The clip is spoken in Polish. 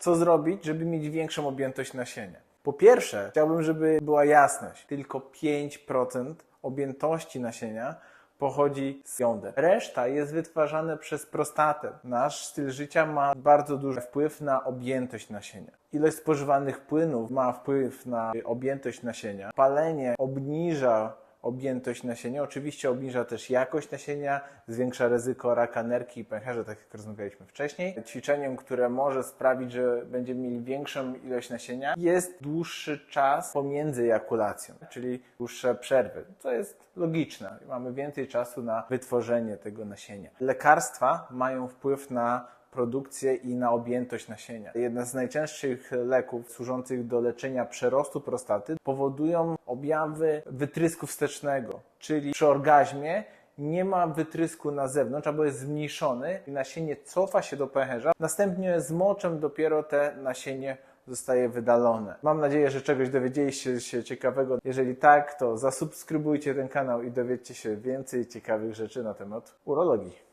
Co zrobić, żeby mieć większą objętość nasienia? Po pierwsze, chciałbym, żeby była jasność. Tylko 5% objętości nasienia pochodzi z jąder. Reszta jest wytwarzana przez prostatę. Nasz styl życia ma bardzo duży wpływ na objętość nasienia. Ilość spożywanych płynów ma wpływ na objętość nasienia. Palenie obniża objętość nasienia. Oczywiście obniża też jakość nasienia, zwiększa ryzyko raka nerki i pęcherza, tak jak rozmawialiśmy wcześniej. Ćwiczeniem, które może sprawić, że będziemy mieli większą ilość nasienia, jest dłuższy czas pomiędzy ejakulacją, czyli dłuższe przerwy, co jest logiczne. Mamy więcej czasu na wytworzenie tego nasienia. Lekarstwa mają wpływ na produkcję i na objętość nasienia. Jedna z najczęstszych leków służących do leczenia przerostu prostaty powodują objawy wytrysku wstecznego, czyli przy orgazmie nie ma wytrysku na zewnątrz, albo jest zmniejszony i nasienie cofa się do pęcherza. Następnie z moczem dopiero te nasienie zostaje wydalone. Mam nadzieję, że czegoś dowiedzieliście się ciekawego. Jeżeli tak, to zasubskrybujcie ten kanał i dowiedzcie się więcej ciekawych rzeczy na temat urologii.